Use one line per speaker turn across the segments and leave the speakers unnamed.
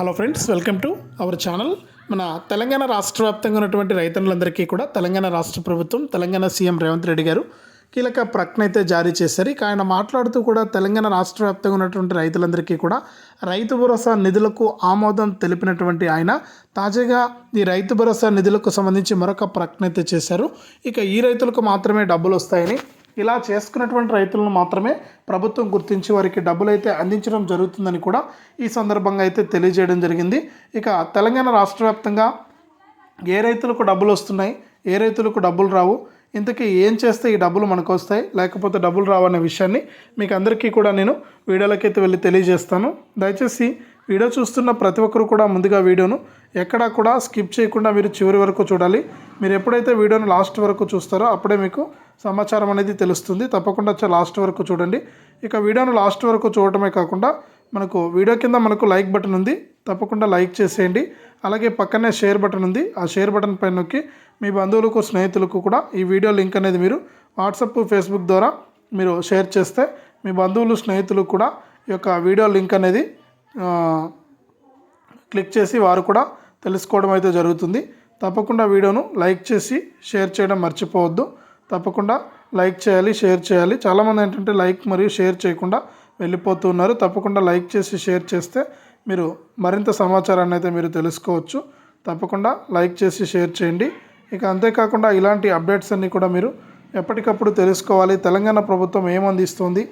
Hello friends welcome to our channel మన తెలంగాణ రాష్ట్ర వ్యాప్తంగా ఉన్నటువంటి రైతులందరికీ కూడా తెలంగాణ రాష్ట్ర ప్రభుత్వం తెలంగాణ సీఎం రేవంత్ రెడ్డి గారు కీలక ప్రకటన అయితే జారీ చేశారు. ఇక ఆయన మాట్లాడుతూ కూడా తెలంగాణ రాష్ట్ర వ్యాప్తంగా ఉన్నటువంటి రైతులందరికీ కూడా రైతు భరోసా నిధులకు ఆమోదం తెలిపినటువంటి ఆయన తాజాగా ఈ రైతు భరోసా నిధులకు సంబంధించి మరొక ప్రకటన అయితే చేశారు. ఇక ఈ రైతులకు మాత్రమే డబ్బులు వస్తాయని ఇలా చేసుకున్నటువంటి రైతులను మాత్రమే ప్రభుత్వం గుర్తించి వారికి డబ్బులు అయితే అందించడం జరుగుతుందని కూడా ఈ సందర్భంగా అయితే తెలియజేయడం జరిగింది. ఇక తెలంగాణ రాష్ట్ర వ్యాప్తంగా ఏ రైతులకు డబ్బులు వస్తున్నాయి ఏ రైతులకు డబ్బులు రావు ఇంతకీ ఏం చేస్తే ఈ డబ్బులు మనకు వస్తాయి లేకపోతే డబ్బులు రావు అనే విషయాన్ని మీకు అందరికీ కూడా నేను వీడియోలకైతే వెళ్ళి తెలియజేస్తాను. దయచేసి వీడియో చూస్తున్న ప్రతి ఒక్కరు కూడా ముందుగా వీడియోను ఎక్కడా కూడా స్కిప్ చేయకుండా మీరు చివరి వరకు చూడాలి. మీరు ఎప్పుడైతే వీడియోను లాస్ట్ వరకు చూస్తారో అప్పుడే మీకు సమాచారం అనేది తెలుస్తుంది. తప్పకుండా లాస్ట్ వరకు చూడండి. ఇక వీడియోను లాస్ట్ వరకు చూడటమే కాకుండా మనకు వీడియో కింద మనకు లైక్ బటన్ ఉంది. తప్పకుండా లైక్ చేసేయండి. అలాగే పక్కనే షేర్ బటన్ ఉంది. ఆ షేర్ బటన్ పైన నొక్కి మీ బంధువులకు స్నేహితులకు కూడా ఈ వీడియో లింక్ అనేది మీరు వాట్సప్ ఫేస్బుక్ ద్వారా మీరు షేర్ చేస్తే మీ బంధువులు స్నేహితులు కూడా ఈ యొక్క వీడియో లింక్ అనేది క్లిక్ చేసి వారు కూడా తెలుసుకోవడం అయితే జరుగుతుంది. తప్పకుండా వీడియోను లైక్ చేసి షేర్ చేయడం మర్చిపోవద్దు. తప్పకుండా లైక్ చేయాలి షేర్ చేయాలి. చాలామంది ఏంటంటే లైక్ మరియు షేర్ చేయకుండా వెళ్ళిపోతూ ఉన్నారు. తప్పకుండా లైక్ చేసి షేర్ చేస్తే మీరు మరింత సమాచారాన్ని అయితే మీరు తెలుసుకోవచ్చు. తప్పకుండా లైక్ చేసి షేర్ చేయండి. ఇక అంతేకాకుండా ఇలాంటి అప్డేట్స్ అన్నీ కూడా మీరు ఎప్పటికప్పుడు తెలుసుకోవాలి. తెలంగాణ ప్రభుత్వం ఏమందిస్తుంది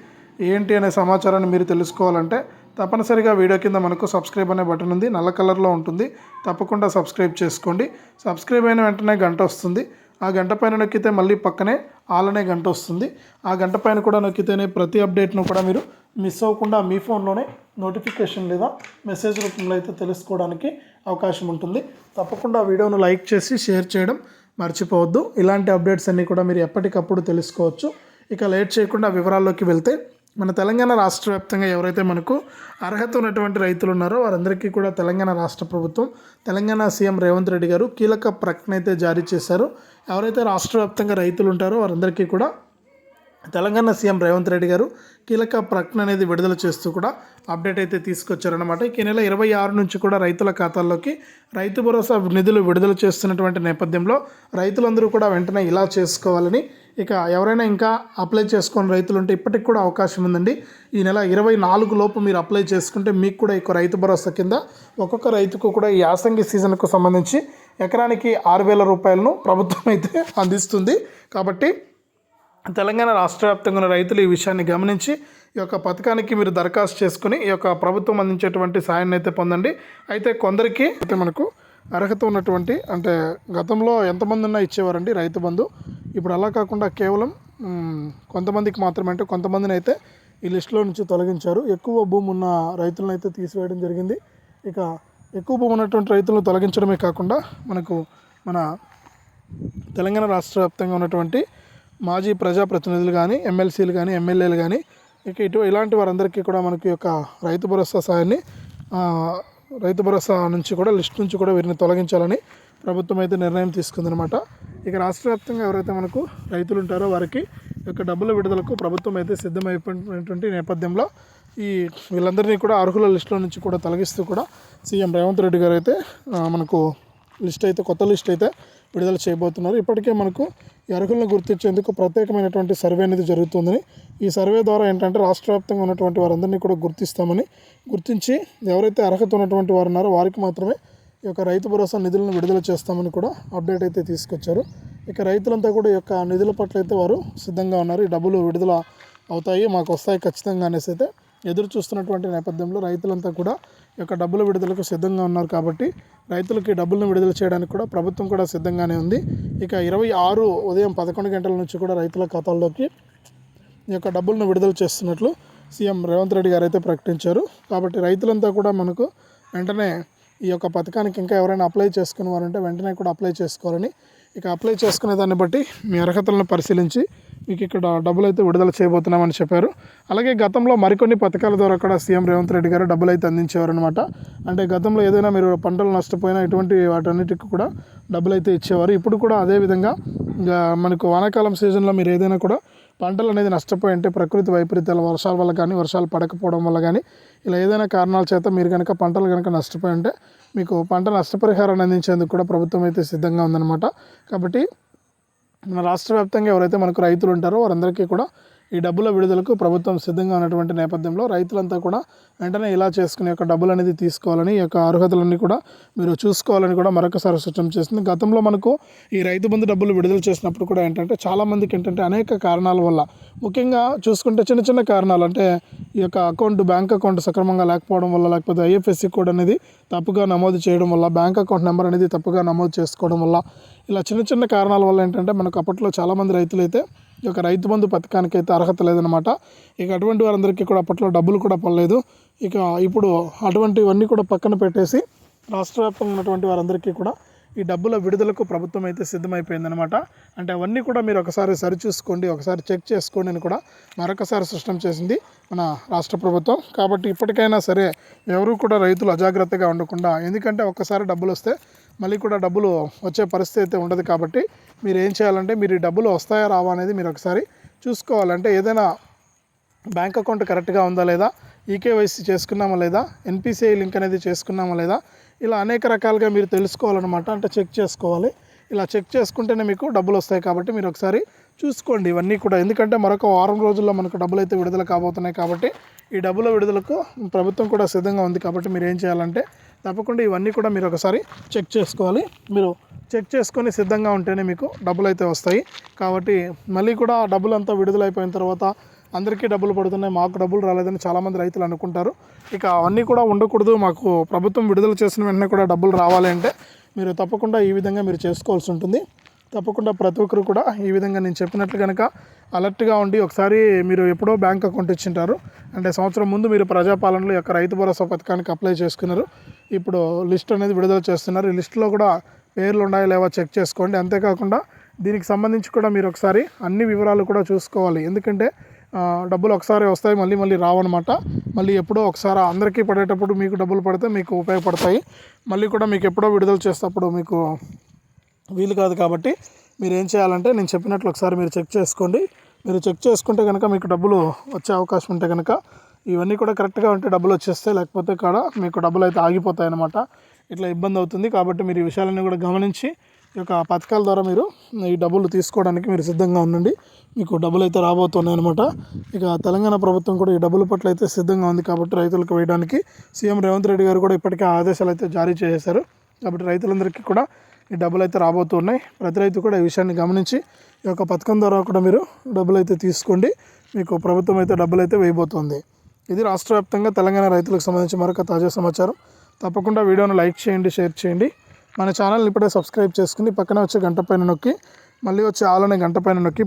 ఏంటి అనే సమాచారాన్ని మీరు తెలుసుకోవాలంటే తప్పనిసరిగా వీడియో కింద మనకు సబ్స్క్రైబ్ అనే బటన్ ఉంది. నల్ల కలర్లో ఉంటుంది. తప్పకుండా సబ్స్క్రైబ్ చేసుకోండి. సబ్స్క్రైబ్ అయిన వెంటనే గంట వస్తుంది. ఆ గంట పైన నొక్కితే మళ్ళీ పక్కనే ఆల్ అనే గంట వస్తుంది. ఆ గంట పైన కూడా నొక్కితేనే ప్రతి అప్డేట్ను కూడా మీరు మిస్ అవ్వకుండా మీ ఫోన్లోనే నోటిఫికేషన్ లేదా మెసేజ్ రూపంలో అయితే తెలుసుకోవడానికి అవకాశం ఉంటుంది. తప్పకుండా వీడియోను లైక్ చేసి షేర్ చేయడం మర్చిపోవద్దు. ఇలాంటి అప్డేట్స్ అన్నీ కూడా మీరు ఎప్పటికప్పుడు తెలుసుకోవచ్చు. ఇక లేట్ చేయకుండా వివరాల్లోకి వెళ్తే మన తెలంగాణ రాష్ట్ర వ్యాప్తంగా ఎవరైతే మనకు అర్హత ఉన్నటువంటి రైతులు ఉన్నారో వారందరికీ కూడా తెలంగాణ రాష్ట్ర ప్రభుత్వం తెలంగాణ సీఎం రేవంత్ రెడ్డి గారు కీలక ప్రకటన అయితే జారీ చేశారు. ఎవరైతే రాష్ట్ర వ్యాప్తంగా రైతులు ఉంటారో వారందరికీ కూడా తెలంగాణ సీఎం రేవంత్ రెడ్డి గారు కీలక ప్రకటన అనేది విడుదల చేస్తూ కూడా అప్డేట్ అయితే తీసుకొచ్చారనమాట ఈ నెల ఇరవై ఆరు నుంచి కూడా రైతుల ఖాతాల్లోకి రైతు భరోసా నిధులు విడుదల చేస్తున్నటువంటి నేపథ్యంలో రైతులందరూ కూడా వెంటనే ఇలా చేసుకోవాలని ఇక ఎవరైనా ఇంకా అప్లై చేసుకొని రైతులు ఉంటే ఇప్పటికి కూడా అవకాశం ఉందండి. ఈ నెల ఇరవై నాలుగు లోపు మీరు అప్లై చేసుకుంటే మీకు కూడా ఇక రైతు భరోసా కింద ఒక్కొక్క రైతుకు కూడా ఈ యాసంగి సీజన్కు సంబంధించి ఎకరానికి ఆరు వేల రూపాయలను ప్రభుత్వం అయితే అందిస్తుంది. కాబట్టి తెలంగాణ రాష్ట్ర వ్యాప్తంగా ఉన్న రైతులు ఈ విషయాన్ని గమనించి ఈ యొక్క పథకానికి మీరు దరఖాస్తు చేసుకుని ఈ యొక్క ప్రభుత్వం అందించేటువంటి సాయాన్ని అయితే పొందండి. అయితే కొందరికి అయితే మనకు అర్హత ఉన్నటువంటి అంటే గతంలో ఎంతమంది ఉన్నా ఇచ్చేవారండి రైతు బంధు? ఇప్పుడు అలా కాకుండా కేవలం కొంతమందికి మాత్రమే అంటే కొంతమందిని అయితే ఈ లిస్టులో నుంచి తొలగించారు. ఎక్కువ భూమి ఉన్న రైతులను అయితే తీసివేయడం జరిగింది. ఇక ఎక్కువ భూమి ఉన్నటువంటి రైతులను తొలగించడమే కాకుండా మనకు మన తెలంగాణ రాష్ట్ర వ్యాప్తంగా ఉన్నటువంటి మాజీ ప్రజాప్రతినిధులు కానీ ఎమ్మెల్సీలు కానీ ఎమ్మెల్యేలు కానీ ఇక ఇటు ఇలాంటి వారందరికీ కూడా మనకి యొక్క రైతు భరోసా సాయాన్ని రైతు భరోసా నుంచి కూడా లిస్ట్ నుంచి కూడా వీరిని తొలగించాలని ప్రభుత్వం అయితే నిర్ణయం తీసుకుందనమాట ఇక రాష్ట్ర వ్యాప్తంగా ఎవరైతే మనకు రైతులు ఉంటారో వారికి యొక్క డబ్బుల విడుదలకు ప్రభుత్వం అయితే సిద్ధమైపోయినటువంటి నేపథ్యంలో ఈ వీళ్ళందరినీ కూడా అర్హుల లిస్టులో నుంచి కూడా తొలగిస్తూ కూడా సీఎం రేవంత్ రెడ్డి గారు అయితే మనకు లిస్ట్ అయితే కొత్త లిస్ట్ అయితే విడుదల చేయబోతున్నారు. ఇప్పటికే మనకు ఈ అర్హులను గుర్తించేందుకు ప్రత్యేకమైనటువంటి సర్వే అనేది జరుగుతుందని ఈ సర్వే ద్వారా ఏంటంటే రాష్ట్ర వ్యాప్తంగా ఉన్నటువంటి వారందరినీ కూడా గుర్తిస్తామని గుర్తించి ఎవరైతే అర్హత ఉన్నటువంటి వారు ఉన్నారో వారికి మాత్రమే ఈ యొక్క రైతు భరోసా నిధులను విడుదల చేస్తామని కూడా అప్డేట్ అయితే తీసుకొచ్చారు. ఇక రైతులంతా కూడా ఈ యొక్క నిధుల పట్ల అయితే వారు సిద్ధంగా ఉన్నారు. ఈ డబ్బులు విడుదల అవుతాయి మాకు వస్తాయి ఖచ్చితంగా అనేసి అయితే ఎదురు చూస్తున్నటువంటి నేపథ్యంలో రైతులంతా కూడా ఈ యొక్క డబ్బుల విడుదలకు సిద్ధంగా ఉన్నారు కాబట్టి రైతులకి డబ్బులను విడుదల చేయడానికి కూడా ప్రభుత్వం కూడా సిద్ధంగానే ఉంది. ఇక ఇరవై ఆరు ఉదయం పదకొండు గంటల నుంచి కూడా రైతుల ఖాతాల్లోకి ఈ యొక్క డబ్బులను విడుదల చేస్తున్నట్లు సీఎం రేవంత్ రెడ్డి గారు అయితే ప్రకటించారు. కాబట్టి రైతులంతా కూడా మనకు వెంటనే ఈ యొక్క పథకానికి ఇంకా ఎవరైనా అప్లై చేసుకుని వారంటే వెంటనే కూడా అప్లై చేసుకోవాలని. ఇక అప్లై చేసుకునే దాన్ని బట్టి మీ అర్హతలను పరిశీలించి మీకు ఇక్కడ డబ్బులు అయితే విడుదల చేయబోతున్నామని చెప్పారు. అలాగే గతంలో మరికొన్ని పథకాల ద్వారా కూడా సీఎం రేవంత్ రెడ్డి గారు డబ్బులు అయితే అందించేవారు అనమాట అంటే గతంలో ఏదైనా మీరు పంటలు నష్టపోయినా ఇటువంటి వాటన్నిటికి కూడా డబ్బులు అయితే ఇచ్చేవారు. ఇప్పుడు కూడా అదే విధంగా ఇంకా మనకు వానాకాలం సీజన్లో మీరు ఏదైనా కూడా పంటలు అనేది నష్టపోయి ఉంటే ప్రకృతి వైపరీత్యాల వర్షాల వల్ల కానీ వర్షాలు పడకపోవడం వల్ల కానీ ఇలా ఏదైనా కారణాల చేత మీరు కనుక పంటలు కనుక నష్టపోయి ఉంటే మీకు పంట నష్టపరిహారాన్ని అందించేందుకు కూడా ప్రభుత్వం అయితే సిద్ధంగా ఉందన్నమాట. కాబట్టి మన రాష్ట్ర వ్యాప్తంగా ఎవరైతే మనకు రైతులు ఉంటారో వారందరికీ కూడా ఈ డబ్బుల విడుదలకు ప్రభుత్వం సిద్ధంగా ఉన్నటువంటి నేపథ్యంలో రైతులంతా కూడా వెంటనే ఇలా చేసుకునే యొక్క డబ్బులు అనేది తీసుకోవాలని ఈ యొక్క అర్హతలన్నీ కూడా మీరు చూసుకోవాలని కూడా మరొకసారి సూచన చేస్తుంది. గతంలో మనకు ఈ రైతు బంధు డబ్బులు విడుదల చేసినప్పుడు కూడా ఏంటంటే చాలామందికి ఏంటంటే అనేక కారణాల వల్ల ముఖ్యంగా చూసుకుంటే చిన్న చిన్న కారణాలు అంటే ఈ యొక్క అకౌంట్ బ్యాంక్ అకౌంట్ సక్రమంగా లేకపోవడం వల్ల లేకపోతే ఐఎఫ్ఎస్సి కోడ్ అనేది తప్పుగా నమోదు చేయడం వల్ల బ్యాంక్ అకౌంట్ నెంబర్ అనేది తప్పుగా నమోదు చేసుకోవడం వల్ల ఇలా చిన్న చిన్న కారణాల వల్ల ఏంటంటే మనకు అప్పట్లో చాలామంది రైతులు అయితే ఈ యొక్క రైతు బంధు పథకానికి అయితే అర్హత లేదనమాట ఇక అటువంటి వారందరికీ కూడా అప్పట్లో డబ్బులు కూడా పడలేదు. ఇక ఇప్పుడు అటువంటివన్నీ కూడా పక్కన పెట్టేసి రాష్ట్ర వ్యాప్తంగా ఉన్నటువంటి వారందరికీ కూడా ఈ డబ్బుల విడుదలకు ప్రభుత్వం అయితే సిద్ధమైపోయిందనమాట అంటే అవన్నీ కూడా మీరు ఒకసారి సరిచూసుకోండి ఒకసారి చెక్ చేసుకోండి అని కూడా మరొకసారి స్పష్టం చేసింది మన రాష్ట్ర ప్రభుత్వం. కాబట్టి ఇప్పటికైనా సరే ఎవరు కూడా రైతులు అజాగ్రత్తగా ఉండకుండా ఎందుకంటే ఒక్కసారి డబ్బులు వస్తే మళ్ళీ కూడా డబ్బులు వచ్చే పరిస్థితి అయితే ఉండదు కాబట్టి మీరు ఏం చేయాలంటే మీరు ఈ డబ్బులు వస్తాయా రావా అనేది మీరు ఒకసారి చూసుకోవాలంటే ఏదైనా బ్యాంక్ అకౌంట్ కరెక్ట్గా ఉందా లేదా ఈకేవైసీ చేసుకున్నామా లేదా ఎన్పిసిఐ లింక్ అనేది చేసుకున్నామా లేదా ఇలా అనేక రకాలుగా మీరు తెలుసుకోవాలన్నమాట. అంటే చెక్ చేసుకోవాలి. ఇలా చెక్ చేసుకుంటేనే మీకు డబ్బులు వస్తాయి కాబట్టి మీరు ఒకసారి చూసుకోండి ఇవన్నీ కూడా. ఎందుకంటే మరొక వారం రోజుల్లో మనకు డబ్బులు అయితే విడుదల కాబోతున్నాయి కాబట్టి ఈ డబ్బుల విడుదలకు ప్రభుత్వం కూడా సిద్ధంగా ఉంది కాబట్టి మీరు ఏం చేయాలంటే తప్పకుండా ఇవన్నీ కూడా మీరు ఒకసారి చెక్ చేసుకోవాలి. మీరు చెక్ చేసుకొని సిద్ధంగా ఉంటేనే మీకు డబ్బులు అయితే వస్తాయి. కాబట్టి మళ్ళీ కూడా డబ్బులు అంతా విడుదల అయిపోయిన తర్వాత అందరికీ డబ్బులు పడుతున్నాయి. మాకు డబ్బులు రాలేదని చాలామంది రైతులు అనుకుంటారు. ఇక అవన్నీ కూడా ఉండకూడదు. మాకు ప్రభుత్వం విడుదల చేసిన వెంటనే కూడా డబ్బులు రావాలి అంటే మీరు తప్పకుండా ఈ విధంగా మీరు చేసుకోవాల్సి ఉంటుంది. తప్పకుండా ప్రతి ఒక్కరు కూడా ఈ విధంగా నేను చెప్పినట్లు కనుక అలర్ట్గా ఉండి ఒకసారి మీరు ఎప్పుడో బ్యాంక్ అకౌంట్ ఇచ్చింటారు. అంటే సంవత్సరం ముందు మీరు ప్రజాపాలనలో యొక్క రైతు భరోసా పథకానికి అప్లై చేసుకున్నారు. ఇప్పుడు లిస్ట్ అనేది విడుదల చేస్తున్నారు. ఈ లిస్టులో కూడా పేర్లు ఉన్నాయో లేవో చెక్ చేసుకోండి. అంతేకాకుండా దీనికి సంబంధించి కూడా మీరు ఒకసారి అన్ని వివరాలు కూడా చూసుకోవాలి. ఎందుకంటే డబ్బులు ఒకసారి వస్తాయి మళ్ళీ మళ్ళీ రావన్నమాట. మళ్ళీ ఎప్పుడో ఒకసారి అందరికీ పడేటప్పుడు మీకు డబ్బులు పడితే మీకు ఉపయోగపడతాయి. మళ్ళీ కూడా మీకు ఎప్పుడో విడుదల చేసేటప్పుడు మీకు వీలు కాదు కాబట్టి మీరు ఏం చేయాలంటే నేను చెప్పినట్లు ఒకసారి మీరు చెక్ చేసుకోండి. మీరు చెక్ చేసుకుంటే కనుక మీకు డబ్బులు వచ్చే అవకాశం ఉంటే కనుక ఇవన్నీ కూడా కరెక్ట్గా ఉంటే డబ్బులు వచ్చేస్తాయి. లేకపోతే కాడ మీకు డబ్బులు అయితే ఆగిపోతాయి అనమాట ఇట్లా ఇబ్బంది అవుతుంది. కాబట్టి మీరు ఈ విషయాలన్నీ కూడా గమనించి ఈ యొక్క పథకాల ద్వారా మీరు ఈ డబ్బులు తీసుకోవడానికి మీరు సిద్ధంగా ఉండండి. మీకు డబ్బులు అయితే రాబోతున్నాయి అనమాట ఇక తెలంగాణ ప్రభుత్వం కూడా ఈ డబ్బుల పట్ల అయితే సిద్ధంగా ఉంది కాబట్టి రైతులకు వేయడానికి సీఎం రేవంత్ రెడ్డి గారు కూడా ఇప్పటికే ఆదేశాలు అయితే జారీ చేశారు. కాబట్టి రైతులందరికీ కూడా ఈ డబ్బులు అయితే రాబోతున్నాయి. ప్రతి రైతు కూడా ఈ విషయాన్ని గమనించి ఈ యొక్క పథకం ద్వారా కూడా మీరు డబ్బులు అయితే తీసుకోండి. మీకు ప్రభుత్వం అయితే డబ్బులు అయితే వేయబోతోంది. ఇది రాష్ట్ర వ్యాప్తంగా తెలంగాణ రైతులకు సంబంధించి మరొక తాజా సమాచారం. తప్పకుండా వీడియోను లైక్ చేయండి షేర్ చేయండి. మన ఛానల్ని ఇప్పుడే సబ్స్క్రైబ్ చేసుకుని పక్కన వచ్చే గంట పైన నొక్కి మళ్ళీ వచ్చే ఆలనే గంట పైన నొక్కి